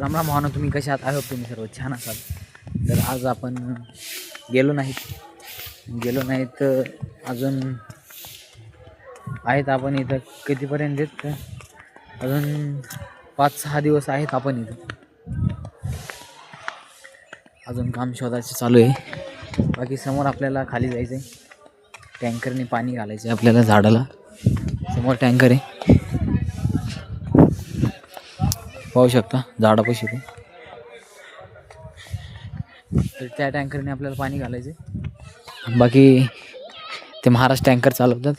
राम राम भावना तुम्ही कशा आहात? आय होप तुम्ही सर्व छान असाल. तर आज आपण गेलो नाहीत. गेलो नाहीत अजून आहेत आपण इथं. कितीपर्यंत येत अजून पाच सहा दिवस आहेत आपण इथं. अजून काम शोधायचं चालू आहे. बाकी समोर आपल्याला खाली जायचं आहे टँकरने पाणी घालायचं आहे आपल्याला झाडाला. समोर टँकर आहे. पाहू शकता झाडापाशी ते तर त्या टँकरने आपल्याला पाणी घालायचं बाकी ते महाराज टँकर चालवतात.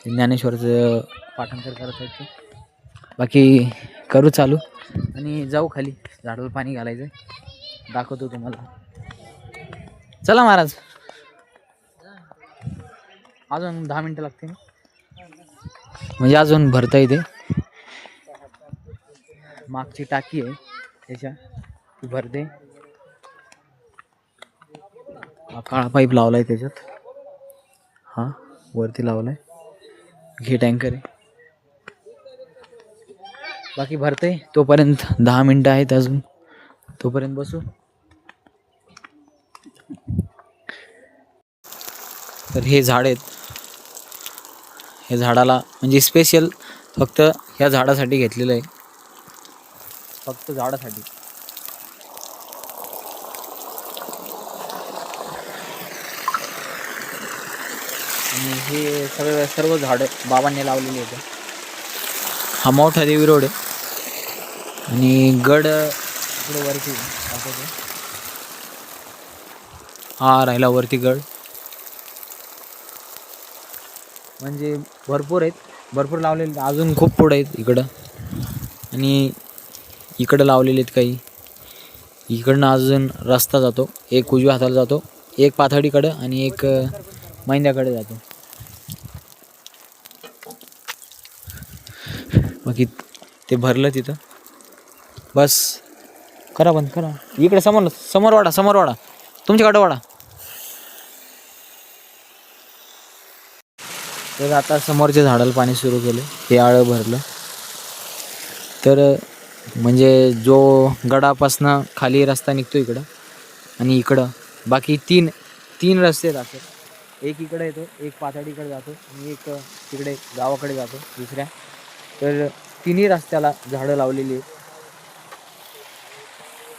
ते ज्ञानेश्वरचं पाठांतर करत आहेत ते. बाकी करू चालू. आणि जाऊ खाली झाडाला पाणी घालायचं दाखवतो तुम्हाला. चला महाराज. अजून दहा मिनटं लागते म्हणजे अजून भरता येते. मागची टाकी आहे. त्याच्या ती भरते. हा काळा पाईप लावलाय त्याच्यात. हा वरती लावलाय. घे टँकर आहे. बाकी भरते. तोपर्यंत दहा मिनटं आहेत अजून. तोपर्यंत बसू. तर हे झाड आहेत. हे झाडाला म्हणजे स्पेशल फक्त ह्या झाडासाठी घेतलेलं आहे. फक्त झाडासाठी. आणि हे सगळं सर्व झाडं बाबांनी लावलेली आहेत. हा मोठा देवी रोड आहे. आणि गड इकडे वरती दाखवतो. हा राहिला वरती गड. म्हणजे भरपूर आहेत. भरपूर लावलेले अजून खूप पुढं आहेत इकडं. आणि इकडं लावलेले आहेत काही. इकडनं अजून रस्ता जातो. एक उजव्या हाताला जातो. एक पाथडीकडं आणि एक महिंद्याकडे जातो. बाकी ते भरलं तिथं. बस. करा बंद करा. इकडे समोर समोर वाडा समोर वाडा. तुमच्याकडं वाडा. तर आता समोरच्या झाडाला पाणी सुरू केलं. ते आळं भरलं. तर म्हणजे जो गडापासनं खाली रस्ता निघतो इकडं आणि इकडं. बाकी तीन तीन रस्ते आहेत एक इकडे येतो एक पातळीकडे जातो आणि एक तिकडे गावाकडे जातो दुसऱ्या. तर तिन्ही रस्त्याला झाडं लावलेली आहेत.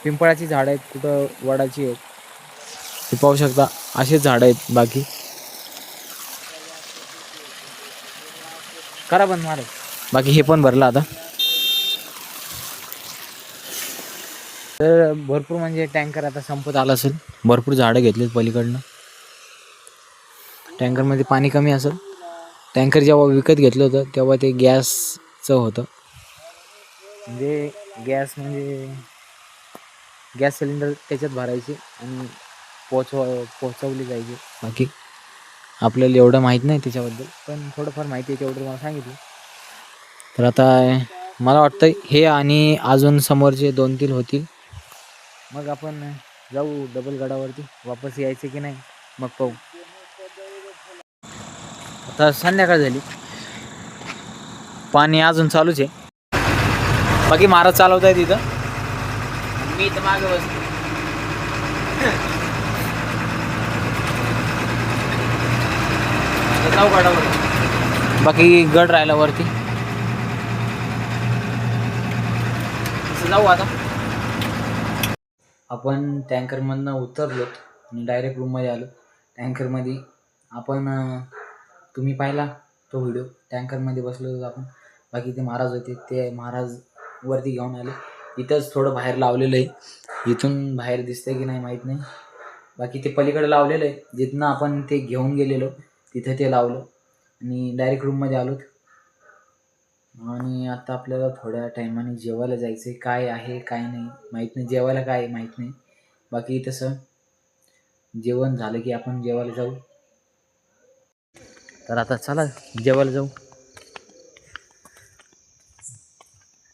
पिंपळाची झाडं आहेत कुठं वडाची आहेत. ते पाहू शकता असेच झाडं आहेत बाकी. करा बंद मारे. बाकी हे पण भरलं आता. तर भरपूर म्हणजे टँकर आता संपत आला असेल. भरपूर झाडं घेतलीत पलीकडनं. टँकरमध्ये पाणी कमी असेल. टँकर जेव्हा विकत घेतलं होतं तेव्हा ते गॅसचं होतं. म्हणजे गॅस म्हणजे गॅस सिलेंडर त्याच्यात भरायचे आणि पोचव पोचवली जायची. बाकी? आपल्याला एवढं माहीत नाही त्याच्याबद्दल पण थोडंफार माहिती आहे तेवढं मला सांगितलं. तर आता मला वाटतं हे आणि अजून समोरचे दोन तीन होतील मग आपण जाऊ डबल गडावरती वापस यायचं की नाही मग पाहू. आता संध्याकाळ झाली. पाणी अजून चालूच आहे. बाकी महाराज चालवत आहे तिथं मी इथं मागे बसतो. गडावर बाकी गड राहिला वरती. जाऊ आता. आपण टँकरमधनं उतरलो आणि डायरेक्ट रूममध्ये आलो. टँकरमध्ये आपण अं, तुम्ही पाहिला तो व्हिडिओ टँकरमध्ये बसलो होतो आपण. बाकी ते महाराज होते ते महाराज वरती घेऊन आले. इथंच थोडं बाहेर लावलेलं आहे. इथून बाहेर दिसतंय की नाही माहीत नाही. बाकी ते पलीकडे लावलेलं आहे. जिथनं आपण ते घेऊन गेलेलो. तिथं ते लावलं. आणि डायरेक्ट रूममध्ये आलो. आणि आता आपल्याला थोड्या टायमाने जेवायला जायचं आहे काय आहे काय नाही. माहीत नाही जेवायला काय आहे माहीत नाही. बाकी तसं जेवण झालं की आपण जेवायला जाऊ. तर आता चला जेवायला जाऊ.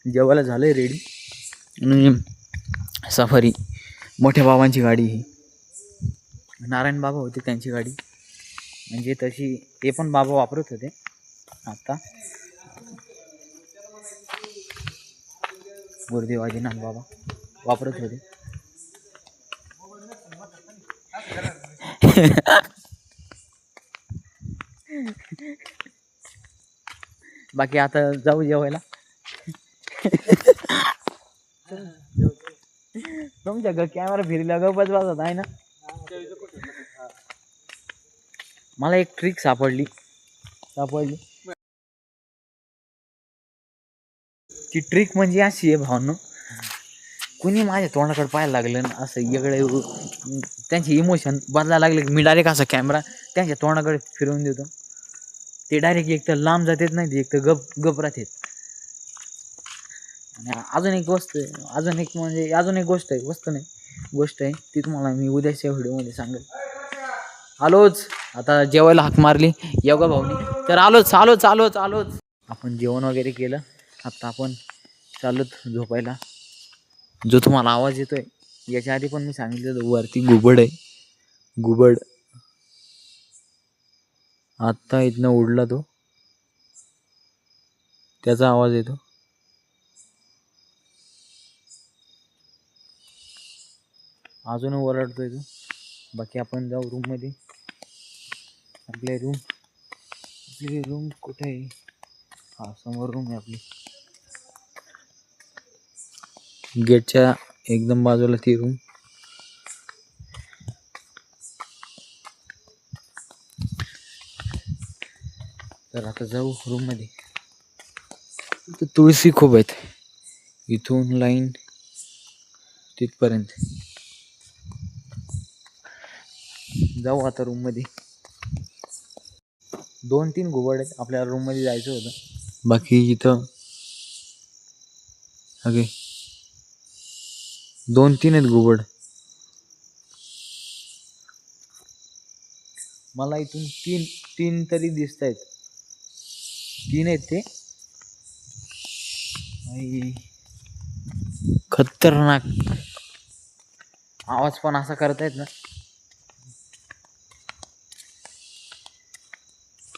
जेवायला झालं आहे रेडी आणि सफारी. मोठ्या बाबांची गाडी ही. नारायण बाबा होते त्यांची गाडी. म्हणजे तशी ते पण बाबा वापरत होते. आता गुरुदेव आदिनाथ बाबा वापरत होते. बाकी आता जाऊ जेवायला. तुमच्या ग कॅमेरा फिरला गपच वाजत आहे ना? मला एक ट्रिक सापडली. सापडली. ती ट्रिक म्हणजे अशी आहे भावनं. कुणी माझ्या तोंडाकडे पाहायला लागलं ना असं इकडे त्यांचे इमोशन बदलायला लागले की मी डायरेक्ट असा कॅमेरा त्यांच्या तोंडाकडे फिरवून देतो. ते डायरेक्ट एक तर लांब जातात नाही ते एक तर गप गप राहतात आणि अजून एक गोष्ट आहे अजून एक म्हणजे अजून एक गोष्ट आहे वस्तू नाही. गोष्ट आहे ती तुम्हाला मी उद्याच्या व्हिडिओमध्ये सांगेल. आलोच. आता जेवायला हाक मारली. योगा भाऊनी. तर आलोच आलोच आलोच आलोच. आपण जेवण वगैरे केलं. आता आपण चालत झोपायला. जो तुम्हाला आवाज येतोय याच्या आधी पण मी सांगितलं वरती घुबड आहे. घुबड आत्ता इथनं उडला तो. त्याचा आवाज येतो. अजून ओरडतोय तो. बाकी आपण जाऊ रूममध्ये आपले रूम आपली रूम कुठे आहे? हा समोर रूम आहे आपली. गेटच्या एकदम बाजूला ती रूम तर आता जाऊ रूममध्ये इथं तुळशी खूप आहेत. इथून लाईन तिथपर्यंत. जाऊ आता रूममध्ये दोन तीन घुबड आहेत आपल्याला रूममध्ये जायचं होतं. बाकी इथं ओके. दोन तीन आहेत घुबड मला इथून तीन तीन तरी दिसत आहेत तीन आहेत ते. खतरनाक. आवाज पण असा करतायत ना.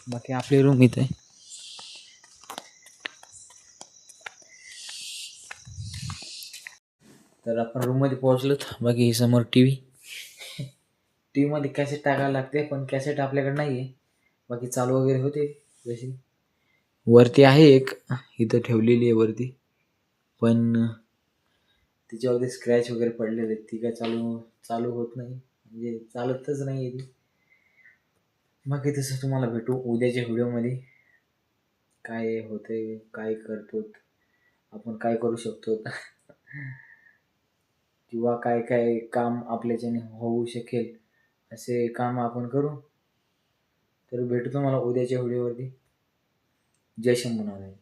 बाकी आपली रूम इथे आहे. तर आपण रूममध्ये पोहोचलोत बाकी ही समोर टी व्ही टी व्हीमध्ये कॅसेट टाकायला लागते पण कॅसेट आपल्याकडे नाही आहे बाकी चालू वगैरे होते. जशी वरती आहे एक. इथं ठेवलेली आहे वरती. पण तिच्यावरती स्क्रॅच वगैरे पडलेले आहेत. ती काय चालू चालू होत नाही. म्हणजे चालतच नाही आहे ती. बाकी तसं तुम्हाला भेटू उद्याच्या व्हिडिओमध्ये. काय होते काय करतो आपण काय करू शकतो. किंवा काय काय काम आपल्याच्याने होऊ शकेल असे काम आपण करू. तर भेटू तुम्हाला उद्याच्या व्हिडिओवरती. जय शंभूनारायण.